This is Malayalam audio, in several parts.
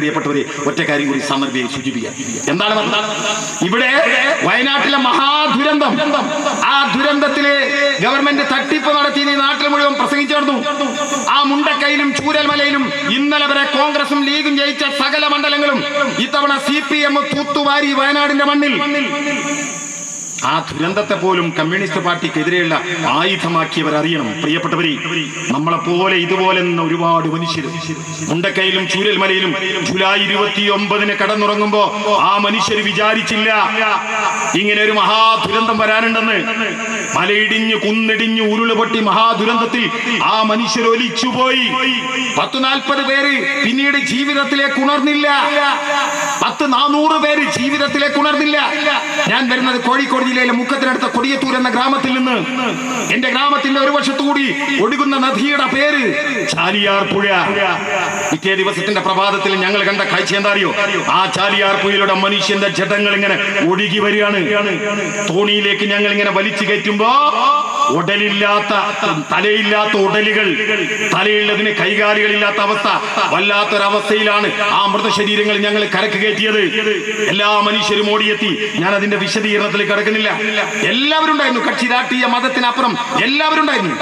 പ്രിയപ്പെട്ടവരെ ഒറ്റ കാര്യം കൂടി സന്ദർഭയെ സൂചിപ്പിക്കാം. എന്താണ് ഇവിടെ വയനാട്ടിലെ മഹാദുരന്തം ആ ദുരന്തത്തിലെ ഗവൺമെന്റ് തട്ടിപ്പ് നടത്തി നാട്ടിൽ മുഴുവൻ പ്രസംഗിച്ചു നടന്നു. ആ മുണ്ടക്കൈയിലും ചൂരൽമലയിലും ഇന്നലെ വരെ കോൺഗ്രസും ലീഗും ജയിച്ച സകല മണ്ഡലങ്ങളും ഇത്തവണ സി പി എം തൂത്തുവാരി വയനാടിന്റെ മണ്ണിൽ. ആ ദുരന്തത്തെ പോലും കമ്മ്യൂണിസ്റ്റ് പാർട്ടിക്കെതിരെയുള്ള ആയുധമാക്കിയവർ അറിയണം. പ്രിയപ്പെട്ടവരെ നമ്മളെ പോലെ ഇതുപോലെ നിന്ന ഒരുപാട് മനുഷ്യർ മുണ്ടക്കയിലും ചൂരൽമലയിലും ജൂലൈ ഇരുപത്തി ഒമ്പതിന് കടന്നുറങ്ങുമ്പോ ആ മനുഷ്യർ വിചാരിച്ചില്ല ഇങ്ങനെ ഒരു മഹാ ദുരന്തം വരാനുണ്ടെന്ന്. മലയിടിഞ്ഞു കുന്നിടിഞ്ഞ് ഉരുളുപൊട്ടി മഹാദുരന്തത്തിൽ ആ മനുഷ്യർ ഒലിച്ചുപോയി. പത്ത് നാൽപ്പത് പേര് പിന്നീട് ജീവിതത്തിലേക്ക് ഉണർന്നില്ല. പത്ത് നാനൂറ് പേര് ജീവിതത്തിലേക്ക് ഉണർന്നില്ല. ഞാൻ വരുന്നത് കോഴിക്കോട് ജില്ലയിലെ മുക്കത്തിനടുത്ത കൊടിയത്തൂർ എന്ന ഗ്രാമത്തിൽ നിന്ന്. എന്റെ ഗ്രാമത്തിന്റെ ഒരു വശത്തുകൂടി ഒഴുകുന്ന നദിയുടെ പേര് ചാലിയാർ പുഴ. പിറ്റേ ദിവസത്തിന്റെ പ്രഭാതത്തിൽ ഞങ്ങൾ കണ്ട കാഴ്ച എന്താ അറിയോ? ആ ചാലിയാർ പുഴയിലൂടെ മനുഷ്യന്റെ ജഡങ്ങൾ ഇങ്ങനെ ഒഴുകി വരികയാണ്. തോണിയിലേക്ക് ഞങ്ങൾ ഇങ്ങനെ വലിച്ചു കയറ്റുമ്പോ ഉടലില്ലാത്ത തലയില്ലാത്ത ഉടലുകൾ തലയുള്ളതിന് കൈകാലുകളില്ലാത്ത അവസ്ഥ വല്ലാത്തൊരവസ്ഥയിലാണ് ആ മൃതശരീരങ്ങൾ ഞങ്ങൾ കരക്ക് കയറ്റിയത്. എല്ലാ മനുഷ്യരും ഓടിയെത്തി. ഞാൻ അതിന്റെ വിശദീകരണത്തിൽ കടക്കുന്നില്ല. എല്ലാവരും ഉണ്ടായിരുന്നു കക്ഷി രാഷ്ട്രീയ മതത്തിനപ്പുറം എല്ലാവരും ഉണ്ടായിരുന്നു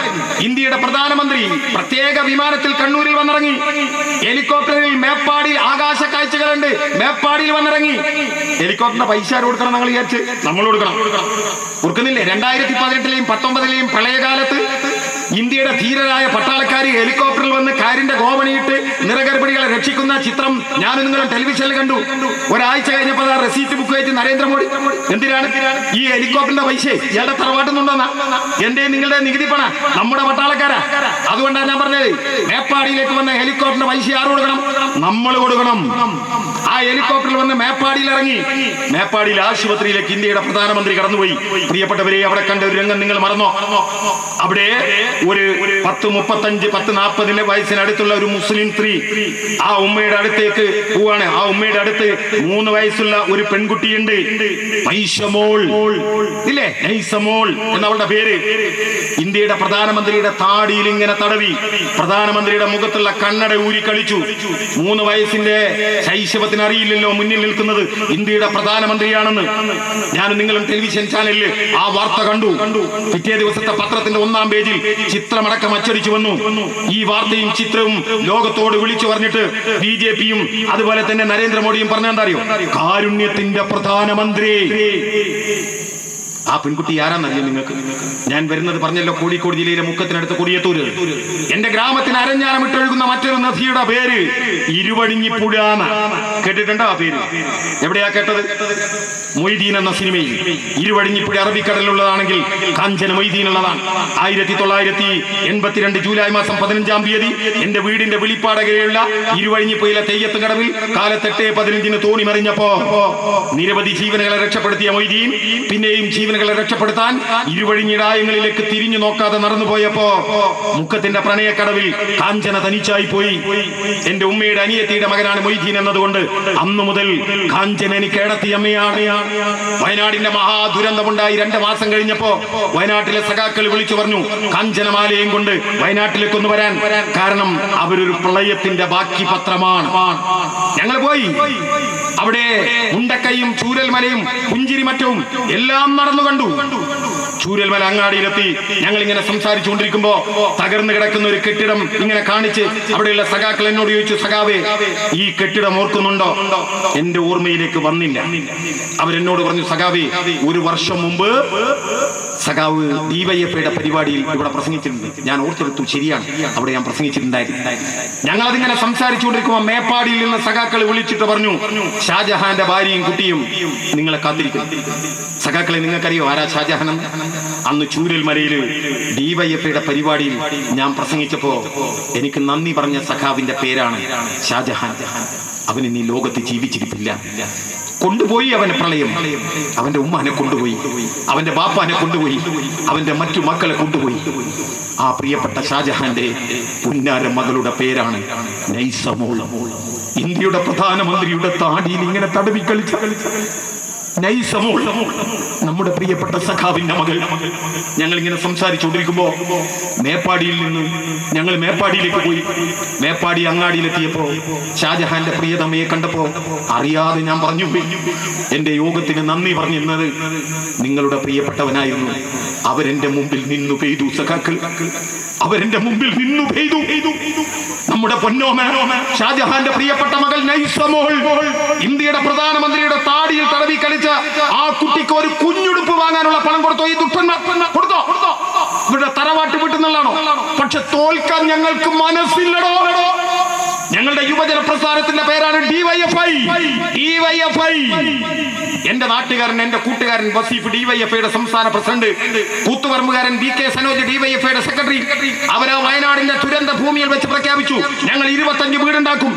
ഇന്ത്യയുടെ പ്രധാനമന്ത്രി പ്രത്യേക വിമാനത്തിൽ കണ്ണൂരിൽ വന്നിറങ്ങി. ഹെലികോപ്റ്ററിൽ മേപ്പാടി ആകാശ കാഴ്ചകളുണ്ട്. മേപ്പാടിയിൽ വന്നിറങ്ങി. ഹെലികോപ്റ്ററിന്റെ പൈസ കൊടുക്കണം നമ്മൾ വിചാരിച്ച്? നമ്മൾ കൊടുക്കണം. കൊടുക്കുന്നില്ലേ? രണ്ടായിരത്തി പതിനെട്ടിലെയും പത്തൊമ്പതിലെയും പ്രളയകാലത്ത് ഇന്ത്യയുടെ ധീരരായ പട്ടാളക്കാർ ഹെലികോപ്റ്ററിൽ വന്ന് കാരിന്റെ ഗോവണിയിട്ട് നിറഗർഭിണികളെ രക്ഷിക്കുന്ന ചിത്രം ഞാനും നിങ്ങളും ടെലിവിഷനിൽ കണ്ടു. ഒരാഴ്ച കഴിഞ്ഞപ്പോൾ ആ റെസീറ്റ് ബുക്ക് വെച്ച് നരേന്ദ്രമോദി. എന്തിനാണ്? ഈ ഹെലികോപ്റ്ററിന്റെ പൈസ ഇയാളുടെ തറവാട്ടുന്നുണ്ടെന്ന. എന്റെ നിങ്ങളുടെ നികുതി പണ നമ്മുടെ പട്ടാളക്കാരാ. അതുകൊണ്ടാണ് ഞാൻ പറഞ്ഞത്. മേപ്പാടിയിലേക്ക് വന്ന ഹെലികോപ്റ്ററിന്റെ പൈസ ആര് കൊടുക്കണം? നമ്മൾ കൊടുക്കണം. ആ ഹെലികോപ്റ്ററിൽ വന്ന് മേപ്പാടിയിൽ ഇറങ്ങി. മേപ്പാടിയിൽ ആശുപത്രിയിലേക്ക് ഇന്ത്യയുടെ പ്രധാനമന്ത്രി കടന്നുപോയി. പ്രിയപ്പെട്ടവരെ അവിടെ കണ്ട ഒരു രംഗം നിങ്ങൾ മറന്നോ? അവിടെ ഒരു പത്ത് മുപ്പത്തഞ്ച് പത്ത് നാൽപ്പതിലെ വയസ്സിനടുത്തുള്ള ഒരു മുസ്ലിം സ്ത്രീ ആ ഉമ്മയുടെ അടുത്തേക്ക് പോവാണ്. ആ ഉമ്മയുടെ അടുത്ത് മൂന്ന് വയസ്സുള്ള ഒരു പെൺകുട്ടിയുണ്ട്. മൈഷമോൾ ഇല്ലേ? നൈസമോൾ എന്നവളുടെ പേര്. ഇന്ത്യയുടെ പ്രധാനമന്ത്രിയുടെ താടിയിൽ ഇങ്ങനെ തടവി പ്രധാനമന്ത്രിയുടെ മുഖത്തുള്ള കണ്ണട ഊരി കളിച്ചു. മൂന്ന് വയസ്സിന്റെ ശൈശവത്തിന് അറിയില്ലല്ലോ മുന്നിൽ നിൽക്കുന്നത് ഇന്ത്യയുടെ പ്രധാനമന്ത്രിയാണെന്ന്. ഞാൻ നിങ്ങളും ടെലിവിഷൻ ചാനലിൽ ആ വാർത്ത കണ്ടു. പിറ്റേ ദിവസത്തെ പത്രത്തിന്റെ ഒന്നാം പേജിൽ ചിത്രമടക്കം അച്ചടിച്ചു വന്നു. ഈ വാർത്തയും ചിത്രവും ലോകത്തോട് വിളിച്ചു പറഞ്ഞിട്ട് ബി ജെ പിയും അതുപോലെ തന്നെ നരേന്ദ്രമോദിയും പറഞ്ഞെന്താ അറിയോ? കാരുണ്യത്തിന്റെ പ്രധാനമന്ത്രി. ആ പെൺകുട്ടി ആരാന്നറിയോ നിങ്ങൾക്ക്? ഞാൻ വരുന്നത് പറഞ്ഞല്ലോ കോഴിക്കോട് ജില്ലയിലെ മുക്കത്തിനടുത്ത് കൊടിയത്തൂര്. എന്റെ ഗ്രാമത്തിന് അരഞ്ഞാനം ഇട്ടൊഴുകുന്ന മറ്റൊരു നദിയുടെ പേര് ഇരുവടിഞ്ഞിപ്പുഴ കേട്ടിട്ടുണ്ടോ ആ പേര്? എവിടെയാ കേട്ടത്? മൊയ്തീൻ എന്ന സിനിമയിൽ ഇരുവടിഞ്ഞിപ്പുഴ അറബിക്കടലിലുള്ളതാണെങ്കിൽ കാഞ്ചന മൊയ്തീൻ ഉള്ളതാണ് ആയിരത്തി തൊള്ളായിരത്തി എൺപത്തിരണ്ട് ജൂലൈ മാസം പതിനഞ്ചാം തീയതി എന്റെ വീടിന്റെ വെളിപ്പാടകരെയുള്ള ഇരുവഴിഞ്ഞിപ്പുഴയിലെ തെയ്യത്ത് കടവിൽ കാലത്തെട്ട് പതിനഞ്ചിന് തോണി മറിഞ്ഞപ്പോ നിരവധി ജീവനുകളെ രക്ഷപ്പെടുത്തിയ മൊയ്തീൻ പിന്നെയും ജീവനുകളെ രക്ഷപ്പെടുത്താൻ ഇരുവഴിഞ്ഞിടായങ്ങളിലേക്ക് തിരിഞ്ഞു നോക്കാതെ നടന്നുപോയപ്പോ മുക്കത്തിന്റെ പ്രണയക്കടവിൽ കാഞ്ചന തനിച്ചായി പോയി. എന്റെ ഉമ്മയുടെ അനിയത്തിയുടെ മകനാണ് മൊയ്തീൻ എന്നതുകൊണ്ട് അന്നു മുതൽ കാഞ്ചന എനിക്ക് ഏടത്തി അമ്മയാണ്. വയനാടിന്റെ മഹാദുരന്തമുണ്ടായി രണ്ട് മാസം കഴിഞ്ഞപ്പോ വയനാട്ടിലെ സഖാക്കൾ വിളിച്ചു പറഞ്ഞു കാഞ്ചനമാലയും കൊണ്ട് വയനാട്ടിലേക്ക് ഒന്ന് വരാൻ. കാരണം അവരൊരു പ്രളയത്തിന്റെ ബാക്കി പത്രമാണ്. ഞങ്ങൾ പോയി. അവിടെ മുണ്ടക്കയും ചൂരൽമലയും പുഞ്ചിരിമറ്റവും എല്ലാം നടന്നു കണ്ടു. ചൂരൽമല അങ്ങാടിയിലെത്തി ഞങ്ങൾ ഇങ്ങനെ സംസാരിച്ചുകൊണ്ടിരിക്കുമ്പോ തകർന്നു കിടക്കുന്ന ഒരു കെട്ടിടം ഇങ്ങനെ കാണിച്ച് അവിടെയുള്ള സഖാക്കൾ എന്നോട് ചോദിച്ചു സഖാവേ ഈ കെട്ടിടം ഓർക്കുന്നുണ്ടോ? എന്റെ ഓർമ്മയിലേക്ക് വന്നില്ല. അവരെന്നോട് പറഞ്ഞു സഖാവേ ഒരു വർഷം മുമ്പ് സഖാവ് ഡിവൈഎഫ്ഐയുടെ പരിപാടിയിൽ ഇവിടെ പ്രസംഗിച്ചിട്ടുണ്ട്. ഞാൻ ഓർത്തെടുത്തു ശരിയാണ്. അവിടെ ഞാൻ പ്രസംഗിച്ചിട്ടുണ്ടായിരുന്നു. ഞങ്ങൾ അതിങ്ങനെ സംസാരിച്ചുകൊണ്ടിരിക്കുമ്പോൾ മേപ്പാടിയിൽ നിന്ന് സഖാക്കൾ വിളിച്ചിട്ട് പറഞ്ഞു ഷാജഹാന്റെ ഭാര്യയും കുട്ടിയും നിങ്ങളെ കാത്തിരിക്കും സഖാക്കളെ നിങ്ങൾക്കറിയോ ആരാ ഷാജഹാൻ? അന്ന് ചൂരൽമലയിൽ ഡിവൈഎഫ്ഐയുടെ പരിപാടിയിൽ ഞാൻ പ്രസംഗിച്ചപ്പോ എനിക്ക് നന്ദി പറഞ്ഞ സഖാവിന്റെ പേരാണ് ഷാജഹാൻ. അവൻ ഇനി ലോകത്ത് ജീവിച്ചിരിപ്പില്ല. കൊണ്ടുപോയി അവനെ പ്രളയം. അവന്റെ ഉമ്മാനെ കൊണ്ടുപോയി. അവന്റെ ബാപ്പാനെ കൊണ്ടുപോയി. അവന്റെ മറ്റു മക്കളെ കൊണ്ടുപോയി. ആ പ്രിയപ്പെട്ട ഷാജഹാന്റെ പുന്നാര മകളുടെ പേരാണ് ഇന്ത്യയുടെ പ്രധാനമന്ത്രിയുടെ താടിയിൽ ഇങ്ങനെ തടവി കളിച്ച നൈസമോൾ നമ്മുടെ പ്രിയപ്പെട്ട സഖാവിന്റെ മകൾ. ഞങ്ങൾ ഇങ്ങനെ സംസാരിച്ചുകൊണ്ടിരിക്കുമ്പോ മേപ്പാടിയിൽ നിന്ന് ഞങ്ങൾ മേപ്പാടിയിലേക്ക് പോയി. മേപ്പാടി അങ്ങാടിയിലെത്തിയപ്പോ ഷാജഹാന്റെ പ്രിയതമയെ കണ്ടപ്പോ അറിയാതെ ഞാൻ പറഞ്ഞു എന്റെ യോഗത്തിന് നന്ദി പറഞ്ഞിരുന്നത് നിങ്ങളുടെ പ്രിയപ്പെട്ടവനായിരുന്നു. അവരെന്റെ മുമ്പിൽ നിന്നു പെയ്തു സഖാക്കൾ. അവരെന്റെ മുമ്പിൽ നിന്നു പെയ്തു. നമ്മുടെ പൊന്നോമ ഷാജഹാന്റെ പ്രിയപ്പെട്ട മകൾ നൈസമോൾ ഇന്ത്യയുടെ പ്രധാനമന്ത്രിയുടെ താടിയിൽ തടവി കളിച്ച ആ കുട്ടിക്ക് ഒരു കുഞ്ഞുടുപ്പ് വാങ്ങാനുള്ള പണം കൊടുത്തോ? ഈ ദുഷ്ടന്മാർ കൊടുത്തോ? ഇവരുടെ തറവാട്ട് വിട്ടുന്നുള്ളതാണോ പക്ഷെ തോൽക്കാൻ ഞങ്ങൾക്ക് മനസ്സില്ലടോ. ഞങ്ങളുടെ യുവജന പ്രസ്ഥാനത്തിന്റെ പേരാണ് ഡിവൈഎഫ്ഐ ഡിവൈഎഫ്ഐ എന്റെ നാട്ടുകാരൻ എന്റെ കൂട്ടുകാരൻ വസീഫ് ഡിവൈഎഫ്ഐയുടെ സംസ്ഥാന പ്രസിഡന്റ് കൂത്തുപറമ്പുകാരൻ ബി കെ സനോജ് ഡിവൈഎഫ്ഐയുടെ സെക്രട്ടറി. അവരാ വയനാടിന്റെ ദുരന്ത ഭൂമിയിൽ വെച്ച് പ്രഖ്യാപിച്ചു. ഞങ്ങൾ ഇരുപത്തഞ്ച് വീടുണ്ടാക്കും.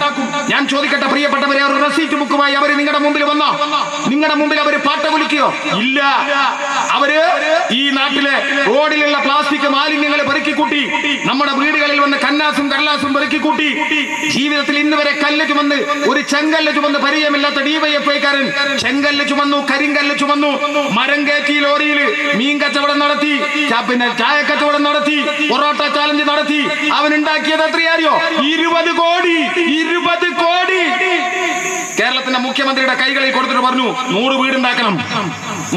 ഞാൻ ചോദിക്കട്ടെ പ്രിയപ്പെട്ടവരെ ഒരു റെസീറ്റ് ബുക്കുമായി അവർ നിങ്ങളുടെ മുമ്പിൽ വന്ന? നിങ്ങളുടെ മുമ്പിൽ അവർ പാട്ട വിളിക്കുകയോ ഇല്ല. അവർ ഈ നാട്ടിലെ റോഡിലുള്ള പ്ലാസ്റ്റിക് മാലിന്യങ്ങളെ പെറുക്കി കൂട്ടി നമ്മുടെ വീടുകളിൽ വന്ന് കന്നാസും കടലാസും പെറുക്കി കൂട്ടി ജീവിതത്തിൽ ഇന്ന് വരെ കല്ല് ചുമന്ന് ഒരു ചെങ്കല്ല് ചുമന്ന് പരിചയമില്ലാത്ത ഡിവൈഎഫ്ഐക്കാരൻ ചെങ്കല്ല് ചുമന്നു കരിങ്കല്ല് ചുമന്നു. മരം കയറ്റി ലോറിയിൽ മീൻ കച്ചവടം നടത്തി പിന്നെ ചായ കച്ചവടം നടത്തി പൊറോട്ട ചാലഞ്ച് നടത്തി. അവൻ ഉണ്ടാക്കിയത് എത്രയാറിയോ? ഇരുപത് കോടി ഇരുപത് കോടി. കേരളത്തിന്റെ മുഖ്യമന്ത്രിയുടെ കൈകളിൽ കൊടുത്തിട്ട് പറഞ്ഞു നൂറ് വീടുണ്ടാക്കണം.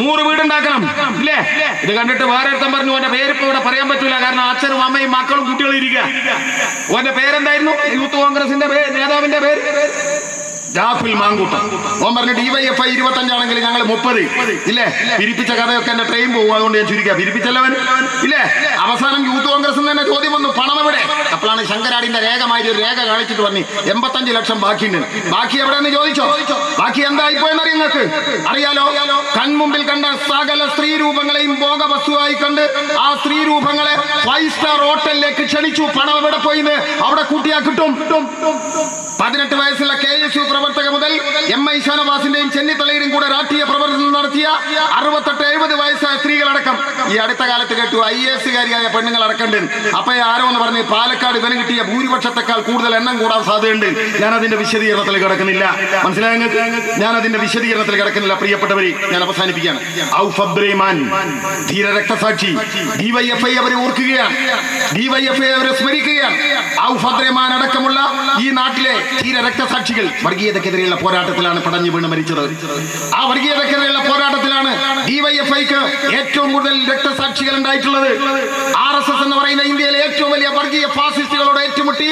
നൂറ് വീടുണ്ടാക്കണം. ഇല്ലേ? ഇത് കണ്ടിട്ട് വേറെ ഒരുത്തം പറഞ്ഞു ഓന്റെ പേര് ഇപ്പൊ ഇവിടെ പറയാൻ പറ്റൂല. കാരണം അച്ഛനും അമ്മയും മക്കളും കുട്ടികളും ഇരിക്കുക ഓന്റെ പേരെന്തായിരുന്നു? യൂത്ത് കോൺഗ്രസിന്റെ നേതാവിന്റെ പേര്? രാഹുൽ മാങ്കൂട്ടം. ഓൻ പറഞ്ഞു ഡിവൈഎഫ്ഐ ഇരുപത്തഞ്ചാണെങ്കിൽ ഞങ്ങൾ മുപ്പത്. ഇല്ലേ? പിരിപ്പിച്ച കഥയൊക്കെ എന്റെ ട്രെയിൻ പോകും. അതുകൊണ്ട് ഞാൻ ചുരുക്കുക പിരിപ്പിച്ചല്ലവൻ ഇല്ലേ? അവസാനം യൂത്ത് കോൺഗ്രസ് തന്നെ ചോദ്യം വന്നു. പണം എവിടെ? അപ്പോഴാണ് ശങ്കരാടിന്റെ രേഖമായി ഒരു രേഖ കാണിച്ചിട്ട് പറഞ്ഞു എൺപത്തഞ്ച് ലക്ഷം ബാക്കിയുണ്ട്. ബാക്കി എവിടെയെന്ന് ചോദിച്ചോ? ബാക്കി എന്തായി പോയെന്ന് അറിയാം നിങ്ങൾക്ക്? അറിയാലോ? കൺമുമ്പിൽ കണ്ട സകല സ്ത്രീ രൂപങ്ങളെയും ഭോഗവസ്തുവായി കണ്ട് ആ സ്ത്രീ രൂപങ്ങളെ ഫൈവ് സ്റ്റാർ ഹോട്ടലിലേക്ക് ക്ഷണിച്ചു. പണം എവിടെ പോയിന്ന്? അവിടെ കൂട്ടിയാ കിട്ടും കിട്ടും. പതിനെട്ട് വയസ്സുള്ള കെ എസ് യു പ്രവർത്തക മുതൽ എം ഐ ഷാനവാസിന്റെയും ചെന്നിത്തലയുടെയും കൂടെ രാഷ്ട്രീയ പ്രവർത്തനം നടത്തിയ അറുപത്തെട്ട് എഴുപത് വയസ്സായ സ്ത്രീകളടക്കം ഈ അടുത്ത കാലത്ത് കേട്ടു ഐ എസ് കാരിയായ പെണ്ണുങ്ങൾ അടക്കണ്ട് അപ്പൊ ആരോ എന്ന് പറഞ്ഞ് പാലക്കാട് ഇവന് കിട്ടിയ ഭൂരിപക്ഷത്തെക്കാൾ കൂടുതൽ എണ്ണം കൂടാൻ സാധ്യതയുണ്ട്. ഞാൻ അതിന്റെ വിശദീകരണത്തിൽ കിടക്കുന്നില്ല. മനസ്സിലായ ഞാൻ അതിന്റെ വിശദീകരണത്തിൽ കിടക്കുന്നില്ല പ്രിയപ്പെട്ടവരെ. ഞാൻ അവസാനിപ്പിക്കുകയാണ്. ഔഫ് അബ്ദുറഹ്മാൻ ധീര രക്തസാക്ഷി ഡിവൈഎഫ്ഐ അവരെ ഓർക്കുകയാണ്. ഡിവൈഎഫ്ഐ അവരെ സ്മരിക്കുകയാണ്. ഔഫ് അടക്കമുള്ള ഈ നാട്ടിലെ ധീര വർഗീയതക്കെതിരെയുള്ള പോരാട്ടത്തിലാണ് പടഞ്ഞു വീണ് മരിച്ചത്. ആ വർഗീയതക്കെതിരെയുള്ള പോരാട്ടത്തിലാണ് ഡിവൈഎഫ്ഐക്ക് ഏറ്റവും കൂടുതൽ രക്തസാക്ഷികൾ ഉണ്ടായിട്ടുള്ളത്. ആർ എസ് എസ് എന്ന് പറയുന്ന ഇന്ത്യയിലെ ഏറ്റവും വലിയ വർഗീയ ഫാസിസ്റ്റുകളോട് ഏറ്റുമുട്ടി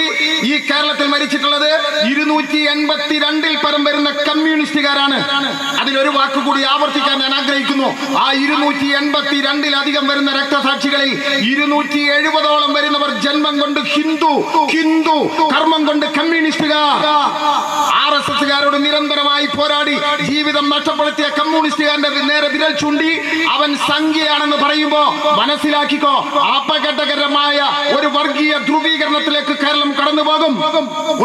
ഈ കേരളത്തിൽ മരിച്ചിട്ടുള്ളത് ഇരുന്നൂറ്റി എൺപത്തി രണ്ടിൽ പരം വരുന്ന കമ്മ്യൂണിസ്റ്റുകാരാണ്. അതിലൊരു വാക്കുകൂടി ആവർത്തിക്കാൻ ഞാൻ ആഗ്രഹിക്കുന്നു. ആ ഇരുന്നൂറ്റി എൺപത്തി രണ്ടിലധികം വരുന്ന രക്തസാക്ഷികളിൽ ഇരുന്നൂറ്റി എഴുപതോളം വരുന്നവർ ജന്മം കൊണ്ട് ഹിന്ദു ഹിന്ദു കർമ്മം കൊണ്ട് കമ്മ്യൂണിസ്റ്റുകാർ. എസുകാരോട് നിരന്തരമായി പോരാടി. ജീവിതം നഷ്ടപ്പെടുത്തിയ കമ്മ്യൂണിസ്റ്റുകാരന്റെ നേരെ വിരൽ ചൂണ്ടി അവൻ സംഖ്യയാണെന്ന് പറയുമ്പോ മനസ്സിലാക്കിക്കോ അപകടകരമായ ഒരു വർഗീയ ധ്രുവീകരണത്തിലേക്ക് കേരളം കടന്നു പോകും.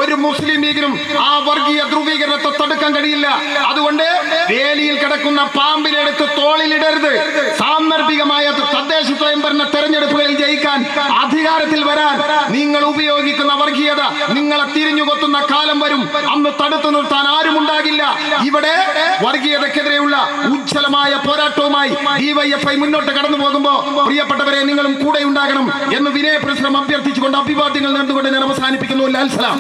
ഒരു മുസ്ലിം ലീഗിനും ആ വർഗീയ ധ്രുവീകരണത്തെ തടുക്കാൻ കഴിയില്ല. അതുകൊണ്ട് വേലിയിൽ കിടക്കുന്ന പാമ്പിനെടുത്ത് തോളിലിടരുത്. സാന്ദർഭികമായ തദ്ദേശ സ്വയംഭരണ തെരഞ്ഞെടുപ്പുകളിൽ ജയിക്കാൻ അധികാരത്തിൽ വരാൻ നിങ്ങൾ ഉപയോഗിക്കുന്ന വർഗീയത നിങ്ങളെ തിരിഞ്ഞുകൊത്തുന്ന കാലം വരും. അന്ന് തടുത്തു നിർത്താൻ ആരും ഉണ്ടാകില്ല ഇവിടെ വർഗീയതക്കെതിരെയുള്ള ഉജ്ജ്വലമായ പോരാട്ടവുമായി ഡിവൈഎഫ്ഐ മുന്നോട്ട് കടന്നു പോകുമ്പോ പ്രിയപ്പെട്ടവരെ നിങ്ങളും കൂടെ ഉണ്ടാകണം എന്ന് വിനയ പരിശ്രമം അഭ്യർത്ഥിച്ചുകൊണ്ട് അഭിവാദ്യങ്ങൾ നേർന്നുകൊണ്ട് ഞാൻ അവസാനിപ്പിക്കുന്നു. ലാൽ സലാം